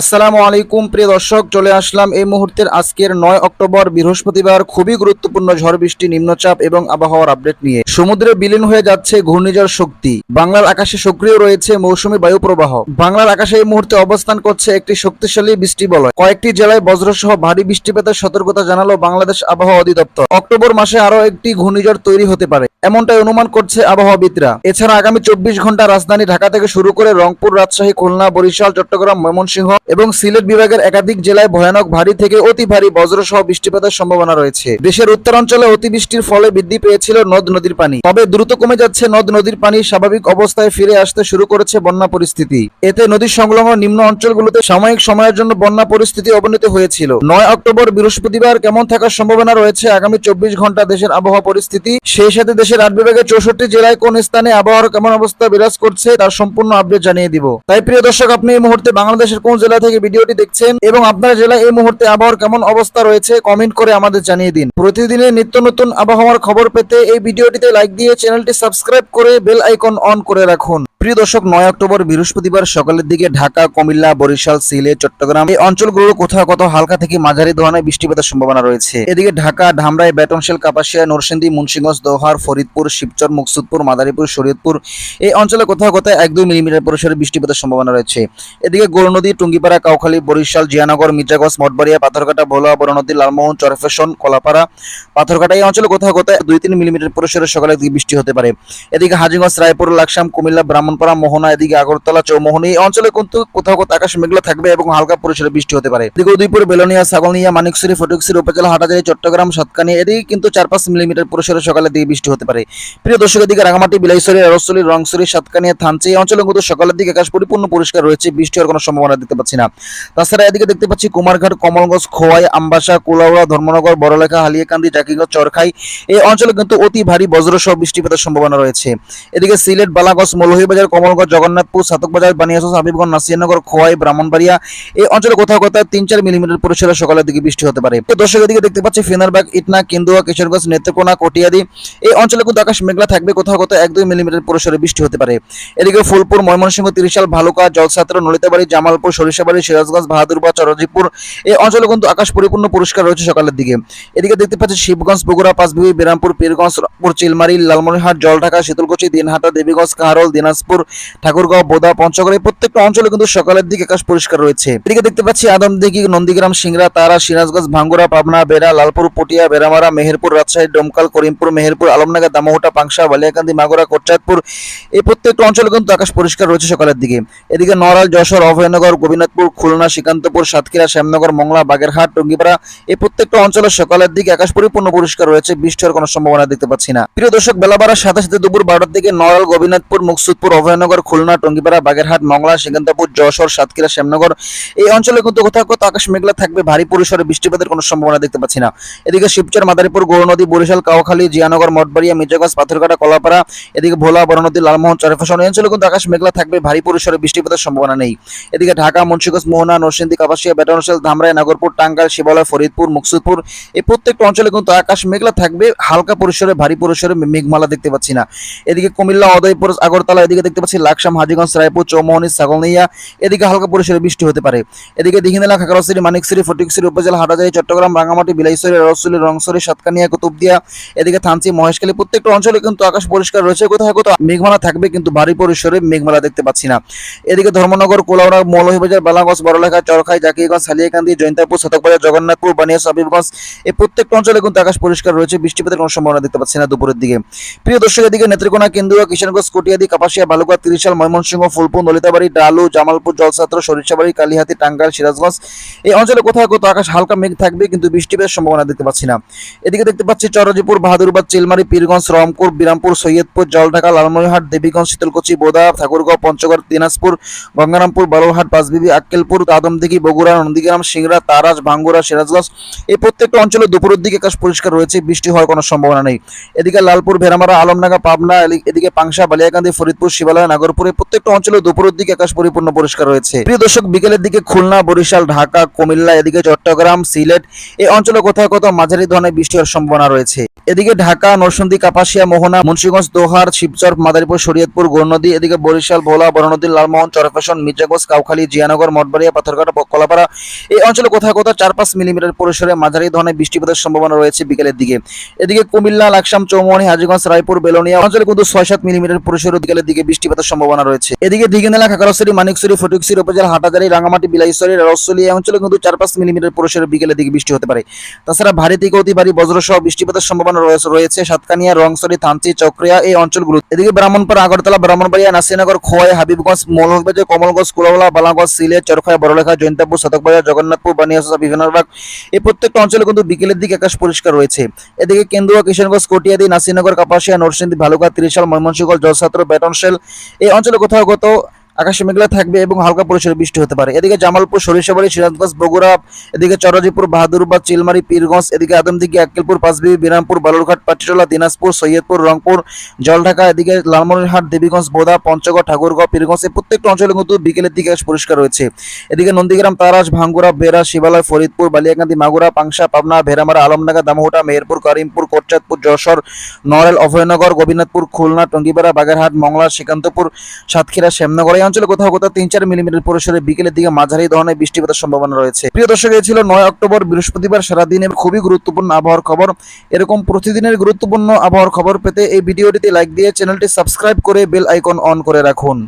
আসসালামু আলাইকুম, প্রিয় দর্শক, চলে আসলাম এই মুহূর্তের আজকের নয় অক্টোবর, বৃহস্পতিবার, খুবই গুরুত্বপূর্ণ ঝড় বৃষ্টি, নিম্নচাপ এবং আবহাওয়ার আপডেট নিয়ে। সমুদ্রে বিলীন হয়ে যাচ্ছে ঘূর্ণিঝড় শক্তি। বাংলার আকাশে সক্রিয় রয়েছে মৌসুমী বায়ু প্রবাহ। বাংলার আকাশে এই মুহূর্তে অবস্থান করছে একটি শক্তিশালী বৃষ্টি বলয়। কয়েকটি জেলায় বজ্রসহ ভারী বৃষ্টিপাতের সতর্কতা জানালো বাংলাদেশ আবহাওয়া অধিদপ্তর। অক্টোবর মাসে আরও একটি ঘূর্ণিঝড় তৈরি হতে পারে। এমনটাই অনুমান করছে আবহাওয়াবিদরা। এছাড়া আগামী চব্বিশ ঘণ্টা রাজধানী ঢাকা থেকে শুরু করে রংপুর, রাজশাহী, খুলনা, বরিশাল, চট্টগ্রাম, ময়মনসিংহ এবং সিলেট বিভাগের একাধিক জেলায় ভয়ানক ভারী থেকে অতি ভারী বজ্রসহ বৃষ্টিপাতের সম্ভাবনা রয়েছে। দেশের উত্তরাঞ্চলে অতিবৃষ্টির ফলে বৃদ্ধি পেয়েছিল নদ নদীর পানি। তবে দ্রুত কমে যাচ্ছে নদ নদীর পানি, স্বাভাবিক অবস্থায় ফিরে আসতে শুরু করেছে বন্যা পরিস্থিতি। এতে নদী সংলগ্ন নিম্ন অঞ্চলগুলোতে সাময়িক সময়ের জন্য বন্যা পরিস্থিতি অবনতি হয়েছিল। নয় অক্টোবর বৃহস্পতিবার কেমন থাকার সম্ভাবনা রয়েছে আগামী চব্বিশ ঘণ্টা দেশের আবহাওয়া পরিস্থিতি। সেই সাথে দেশের আট বিভাগের চৌষট্টি জেলায় কোন স্থানে আবহাওয়ার কেমন অবস্থা বিরাজ করছে তার সম্পূর্ণ আপডেট জানিয়ে দিব। তাই প্রিয় দর্শক, আপনি এই মুহূর্তে বাংলাদেশের কোন জেলা থেকে ভিডিওটি দেখছেন এবং আপনার জেলায় এই মুহূর্তে আবহাওয়ার কেমন অবস্থা রয়েছে কমেন্ট করে আমাদের জানিয়ে দিন। প্রতিদিনের নিত্য নতুন আবহাওয়ার খবর পেতে এই ভিডিওটিতে লাইক দিয়ে চ্যানেলটি সাবস্ক্রাইব করে বেল আইকন অন করে রাখুন। প্রিয় দর্শক, নয় অক্টোবর বৃহস্পতিবার সকালের দিকে ঢাকা, কুমিল্লা, বরিশাল সিলেট চট্টগ্রাম এই অঞ্চলগুলোর কোথাও কোথাও হালকা থেকে মাঝারি ধরনের বৃষ্টিপাতের সম্ভাবনা রয়েছে। এদিকে ঢাকা, ধামরাই বেটনশেল কাপাসিয়া, নরসিংদী, মুন্সিগঞ্জ, দোহার, ফরিদপুর, শিবচর, মুকসুদপুর, মাদারীপুর, শরীয়তপুর এই অঞ্চলে কোথাও কোথাও এক দুই মিলিমিটার পরিসরে বৃষ্টিপাতের সম্ভাবনা রয়েছে। এদিকে গৌরনদী টুঙ্গিপাড়া কাউখালী, বরিশাল, জিয়ানগর, মির্জাগঞ্জ, মঠবাড়িয়া, পাথরঘাটা, ভোলা, বরনদী, লালমোহন, চরফেশন, কলাপাড়া, পাথরঘাটা এই অঞ্চলে কোথাও কোথাও দুই তিন মিলিমিটার পরিসরে সকালে বৃষ্টি হতে পারে। এদিকে হাজিগঞ্জ, রায়পুর, লাকসাম, কুমিল্লা, ব্রাহ্মণপাড়া, মোহনা, এদিকে আগরতলা, চৌমোহনী এই অঞ্চলে কিন্তু কোথাও কোথাও আকাশ মেঘলা থাকবে এবং হালকা পরিসরে বৃষ্টি হতে পারে। এদিকে উদয়পুর, বেলোনিয়া, ছাগলনিয়া, মানিকছড়ি, ফটিকছড়ি, উপজেলা হাটাজারি, চট্টগ্রাম সাতকানি এদিকে কিন্তু চার পাঁচ মিলিমিটার পরিসরে সকালের দিকে বৃষ্টি হতে পারে। প্রিয় দর্শক, এদিকে রাঙামাটি, বিলাইছড়ি রসলি রংসরি সাতকানিয়া, থানচি এই অঞ্চলে কিন্তু সকালের দিকে আকাশ পরিপূর্ণ পরিষ্কার রয়েছে। বৃষ্টি হওয়ার কোনো সম্ভাবনা দেখতে পাচ্ছি না। তাছাড়া এদিকে দেখতে পাচ্ছি কুমারঘাট, কমলগঞ্জ, খোয়াই, আমবাসা, কুলাউড়া, ধর্মনগর, বড়লেখা, হালিয়াকান্দি, জাকিগঞ্জ, চরখাই এই অঞ্চলে কিন্তু অতি ভারী বজ্রসহ বৃষ্টিপাতের সম্ভাবনা রয়েছে। এদিকে সিলেট, বালাগঞ্জ, মৌলভীবাজার, কমলগঞ্জ, জগন্নাথপুর, সাতকবাজার বানিয়াসস হাবিবগঞ্জ নাসিয়ানগর খোয়াই, ব্রাহ্মণবাড়িয়া এই অঞ্চলে কোথাও কোথাও তিন চার মিলিমিটার পরিসরে সকালের দিকে বৃষ্টি হতে পারে। তো দর্শক এদিকে দেখতে পাচ্ছি ফেনারবাগ, ইটনা, কেন্দুয়া, কিশোরগঞ্জ, নেত্রকোনা, কটিয়াদি এই অঞ্চলে কিন্তু আকাশ মেঘলা থাকবে, কোথাও কোথাও এক দুই মিলিমিটার পরিসরে বৃষ্টি হতে পারে। এদিকে ফুলপুর, ময়মনসিংহ, তিরিশাল, ভালুকা, জলছাত্র, নলিতাবাড়ি, জামালপুর সরিষাবাড়ি সিরাজগঞ্জ, বাহাদুরবাদ চরজিপুর এই অঞ্চলে কিন্তু আকাশ পরিপূর্ণ পরিষ্কার রয়েছে সকালের দিকে। এদিকে দেখতে পাচ্ছি শিবগঞ্জ, বগুড়া, পাঁচবিবি, বিরামপুর, পীরগঞ্জ চিলমারি, লালমনিরহাট, জলঢাকা, শীতলকুচি, দিনহাটা, দেবীগঞ্জ, কাহারল, দিনাজপুর, ঠাকুরগাঁও, বোদা, পঞ্চগড় এই প্রত্যেকটা অঞ্চলে কিন্তু সকালের দিকে আকাশ পরিষ্কার রয়েছে। এদিকে দেখতে পাচ্ছি আদমদিঘি, নন্দীগ্রাম, সিংড়া, তারা, সিরাজগঞ্জ ভাঙ্গুরা পাবনা, বেড়া, লালপুর, পটিয়া, বেড়ামারা, মেহেরপুর, রাজশাহী, ডোমকাল, করিমপুর, মেহেরপুর, আলমনগর, দামোহটা, পাংশা, বালিয়াকান্দি, মাগুরা, কোটচাঁদপুর এই প্রত্যেকটা অঞ্চলে কিন্তু আকাশ পরিষ্কার রয়েছে সকালের দিকে। এদিকে নড়াল, যশোর, অভয়নগর গোবিনাথপুর খুলনা, শ্রীকান্তপুর, সাতক্ষীরা, শ্যামনগর, মংলা, বাগেরহাট, টঙ্গিপাড়া এই প্রত্যেকটা অঞ্চলের সকালের দিকে আকাশ পরিপূর্ণ পরিষ্কার রয়েছে। বৃষ্টি হওয়ার কোনো সম্ভাবনা দেখতে পাচ্ছি না। প্রিয় দর্শক, বেলা বাড়ার সাথে সাথে দুপুর বারোটার দিকে নড়াল, গোবিনাথপুর, মুকসুদপুর, অভয়নগর, খুলনা, টঙ্গিপাড়া, বাগেরহাট, মংলা, শ্রীকান্তপুর, যশোর, সাতক্ষীরা, শ্যামনগর এই অঞ্চলে কিন্তু কোথাও কোথাও আকাশ মেঘলা থাকবে। ভারী পরিসরে বৃষ্টিপাতের কোনো সম্ভাবনা দেখতে পাচ্ছি না। এদিকে শিবচর, মাদারীপুর গৌরনদী বরিশাল কাউখালী জিয়ানগর, মঠবাড়িয়া, মির্জাগঞ্জ, পাথরঘাটা, কলাপাড়া, এদিকে ভোলা, বরনদী, লালমোহন চরফেশন এই অঞ্চলে কিন্তু আকাশ মেঘলা থাকবে। ভারী পরিসরে বৃষ্টিপাতের সম্ভাবনা নেই। এদিকে ঢাকা মুন্সিগঞ্জ, মোহনা, নরসিংদী, কাপাসিয়া বেটনশাল ধামরাই, নাগরপুর, টাঙ্গাইল শিবালয় ফরিদপুর, মুকসুদপুর, এই প্রত্যেকটা অঞ্চলে কিন্তু আকাশ মেঘলা থাকবে। হালকা পরিসরে, ভারী পরিসরে মেঘমালা দেখতে পাচ্ছি না। এদিকে কুমিল্লা, উদয়পুর, আগরতলা, এদিকে দেখতে পাচ্ছি লাকসাম, হাজিগঞ্জ, রায়পুর, চৌমোহনী, ছাগলনিয়া, এদিকে হালকা পরিসরে বৃষ্টি হতে পারে। এদিকে দিঘিনালা, খাগড়াছড়ি, মানিকছড়ি, ফটিকছড়ি, উপজেলা, হাটাজারি, চট্টগ্রাম রাঙামাটি বিলাইছড়ি রসুলি রংসরি, সাতকানিয়া, কুতুবদিয়া, এদিকে থানচি, মহেশখালী, প্রত্যেকটা অঞ্চলে কিন্তু আকাশ পরিষ্কার রয়েছে। কোথাও কোথাও মেঘমালা থাকবে, কিন্তু ভারী পরিসরে মেঘমালা দেখতে পাচ্ছি না। এদিকে ধর্মনগর, কোলাউড়া, মৌলভীবাজার বালাগঞ্জ, বড়লেখা, চরখাই জাকিগঞ্জ হালিয়াকান্দি জৈন্তাপুর শতকবাজার জগন্নাথপুর বানিয়াস হাবিবগঞ্জ এই প্রত্যেকটা অঞ্চলে কিন্তু আকাশ পরিষ্কার রয়েছে, বৃষ্টিপাতের কোনো সম্ভাবনা দেখতে পাচ্ছি না দুপুরের দিকে। প্রিয় দর্শকের দিকে নেত্রকোনা, কেন্দুয়া, কিশোরগঞ্জ, কুটিয়াদি, কাপাসিয়া, বালুকা, তিরিশাল, ময়মনসিংহ, ফুলপুর, নলিতাবাড়ি, ডালু, জামালপুর, জলছাত্র, সরিষাবাড়ি, কালিহাতি, টাঙ্গাইল, সিরাজগঞ্জ এই অঞ্চলে কোথাও কোথাও আকাশ হালকা মেঘ থাকবে, কিন্তু বৃষ্টিপাতের সম্ভাবনা দেখতে পাচ্ছি না। এদিকে দেখতে পাচ্ছি চরজিপুর বাহাদুরবাদ চিলমারি, পীরগঞ্জ, রংপুর, বিরামপুর, সৈয়দপুর, জলঢাকা, লালমনিরহাট, দেবীগঞ্জ, শীতলকুচি, বোদা, ঠাকুরগাঁও, পঞ্চগড়, দিনাজপুর, গঙ্গারামপুর, বালুরহাট পাঁচবিবি আক্কেলপুর আদমদিঘি বগুড়া, নন্দীগ্রাম, সিংড়া, তারাজ ভাঙ্গুরা সিরাজগঞ্জ, এই প্রত্যেকটা অঞ্চলে দুপুরের দিকে আকাশ পরিষ্কার রয়েছে, বৃষ্টি হওয়ার কোনো সম্ভাবনা নেই। এদিকে লালপুর ভেড়ামারা আলমডাঙ্গা, পাবনা এদিকে পাংশা, বালিয়াকান্দি, ফরিদপুর, শিবালয়, নাগরপুরে প্রত্যেকটা অঞ্চলে দুপুরের দিকে আকাশ পরিপূর্ণ পরিষ্কার রয়েছে। প্রিয় দর্শক, বিকেলের দিকে খুলনা, বরিশাল, ঢাকা, কুমিল্লা, এদিকে চট্টগ্রাম, সিলেট এই অঞ্চলে কোথাও কোথাও মাঝারি ধরনের বৃষ্টি হওয়ার সম্ভাবনা রয়েছে। এদিকে ঢাকা, নরসিংদী, কাপাসিয়া, মোহনা, মুন্সিগঞ্জ, দোহার, শিবচর, মাদারীপুর, শরীয়তপুর গৌরনদী এদিকে বরিশাল, ভোলা, বরনদী, লালমোহন চরফেশন মির্জাগঞ্জ, কাউখালী, জিয়ানগর নগর মঠবাড়িয়া পাথরঘাটা কলাপাড়া। এই অঞ্চলে কোথাও কোথাও চার পাঁচ মিলিমিটার পরিসরে মাঝারি ধরনের বৃষ্টিপাতের সম্ভাবনা রয়েছে বিকেলের দিকে। এদিকে কুমিল্লা, লাকসাম চৌমনি হাজিগঞ্জ, রায়পুর, বেলোনিয়া অঞ্চলে কিন্তু ছয় সাত মিলিমিটার পরিসরে বিকেলের দিকে বৃষ্টিপাতের সম্ভাবনা রয়েছে। এদিকে দিঘিনালা, খাগড়াছড়ি মানিকছড়ি ফটিকছড়ি উপজেলা হাটাজারি, রাঙামাটি, বিলাইছড়ি রসলি এই অঞ্চলে কিন্তু চার পাঁচ মিলিমিটার পরিসরে বিকেলের দিকে বৃষ্টি হতে পারে। তাছাড়া ভারী থেকে অতি ভারী বজ্রসহ বৃষ্টিপাতের সম্ভাবনা রয়েছে সাতকানিয়া রংসরি থানচি, চক্রিয়া এই অঞ্চলগুলো এদিকে ব্রাহ্মণপাড়া, আগরতলা, ব্রাহ্মণবাড়িয়া নাসিনগর খোয়াই, হাবিবগঞ্জ, মৌলভীবাজার, কমলগঞ্জ কুলাওলা বালাগঞ্জ, সিলেট চরখায়, বড়লেখা, জৈন্তাপুর শতকবাজার জগন্নাথপুর বানিয়াসা বিভিন্নবাগ এই প্রত্যেকটা অঞ্চলে কিন্তু বিকেলের দিকে আকাশ পরিষ্কার রয়েছে। এদিকে কেন্দুয়া কিশনগঞ্জ কটিয়াদি নাসিনগর কাপাসিয়া, নরসিংদী, ভালুকা, ত্রিশাল, ময়মনসিংহ জলসাত্র বেটনশেল এই অঞ্চলে কোথাও কোথাও আকাশে মেঘলা থাকবে এবং হালকা পরিসরে বৃষ্টি হতে পারে। এদিকে জামালপুর, সরিষাবাড়ি, সিরাজগঞ্জ, বগুড়া, এদিকে চরজিপুর, বাহাদুরবাদ, চিলমারি, পীরগঞ্জ, এদিকে আদমদিঘি, আক্কেলপুর, পাঁচবিবি, বিরামপুর, বালুরঘাট, পাটিটোলা, দিনাজপুর, সৈয়দপুর, রংপুর, জলঢাকা, এদিকে লালমনিরহাট, দেবীগঞ্জ, বোদা, পঞ্চগড়, ঠাকুরগাঁও, পীরগঞ্জ, এই প্রত্যেকটা অঞ্চলে কিন্তু বিকেলের দিকে পরিষ্কার রয়েছে। এদিকে নন্দীগ্রাম, তারাস ভাঙ্গুরা বেড়া, শিবালয়, ফরিদপুর, বালিয়াকান্দি, মাগুরা, পাংশা, পাবনা ভেরামারা আলমডাঙ্গা, দামোহটা, মেহেরপুর, করিমপুর, কোটচাঁদপুর, যশোর নড়েল অভয়নগর গোবিনাথপুর খুলনা, টঙ্গিপাড়া, বাগেরহাট, মংলা, শ্রীকান্তপুর, সাতক্ষীরা, শ্যামনগর অঞ্চলে কোথাও কোথাও তিন চার মিলিমিটার পরিসরে বিকেলের দিকে মাঝারি ধরনের বৃষ্টিপাতের সম্ভাবনা রয়েছে। প্রিয় দর্শক, এই ছিল নয় অক্টোবর, বৃহস্পতিবার সারাদিনের খুবই গুরুত্বপূর্ণ আবহাওয়ার খবর। এরকম প্রতিদিনের গুরুত্বপূর্ণ আবহাওয়ার খবর পেতে এই ভিডিওটিতে লাইক দিয়ে চ্যানেলটি সাবস্ক্রাইব করে বেল আইকন অন করে রাখুন।